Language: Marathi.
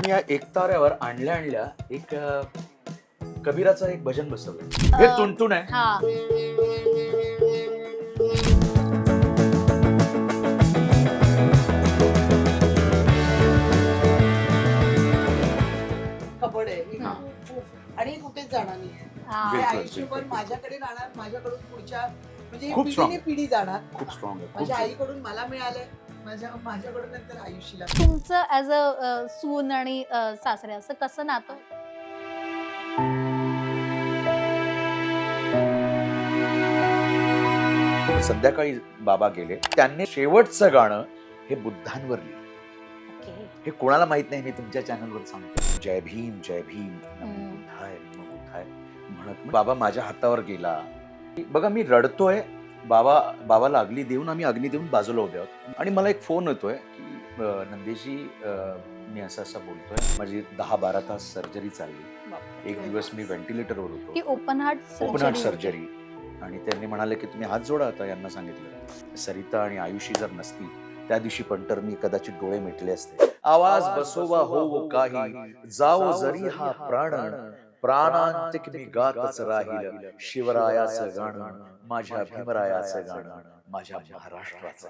मी या एकताऱ्यावर आणल्या आणल्या एक अ, कबीराचं एक भजन बसवलं हे टुनटुन आहे हा कबड आहे हा. आणि ही कुठेच जाणार नाही हा. बिलकुल, आयुष्यभर बिलकुल. माझ्याकडे राहणार माझ्याकडून पुढच्या म्हणजे ही पिढीने. पिढी जाणार खूप स्ट्रॉंग आहे खूप माझ्या strong. आईकडून मला मिळालंय माझ्या माझ्याकडून नंतर आयुषीला तुमचं ऍज अ सून आणि अ, सासरे असं कसं नातं? संध्याकाळी बाबा गेले. त्यांनी शेवटचं गाणं हे बुद्धांवर लिहिलं. ओके. हे कोणाला माहीत नाही मी तुमच्या चॅनलवर सांगतो. जय भीम जय भीम. नमो हम्म. बुद्धाय नमो बुद्धाय. म्हणत बाबा माझ्या हातावर गेला. बघा मी रडतोय बाबा बाबाला अग्नी देऊन आम्ही अग्नी देऊन बाजूला उभे आहोत. आणि मला एक फोन येतोय की नंदेशी मी असं असं बोलतोय. माझी दहा बारा तास सर्जरी चालली. एक दिवस मी व्हेंटिलेटरवर होतो. Open heart open heart surgery आणि त्यांनी म्हणाले की तुम्ही हात जोडा आता यांना सांगितलं. सरिता आणि आयुषी जर नसती त्या दिवशी पण तर मी कदाचित डोळे मिटले असते. आवाज बसोवा हो काही जाओ जरी हा प्राण प्राणांतिक मी गातच राहील शिवरायाचं गाणं माझ्या भीमरायाचं गाणं माझ्या महाराष्ट्राचं.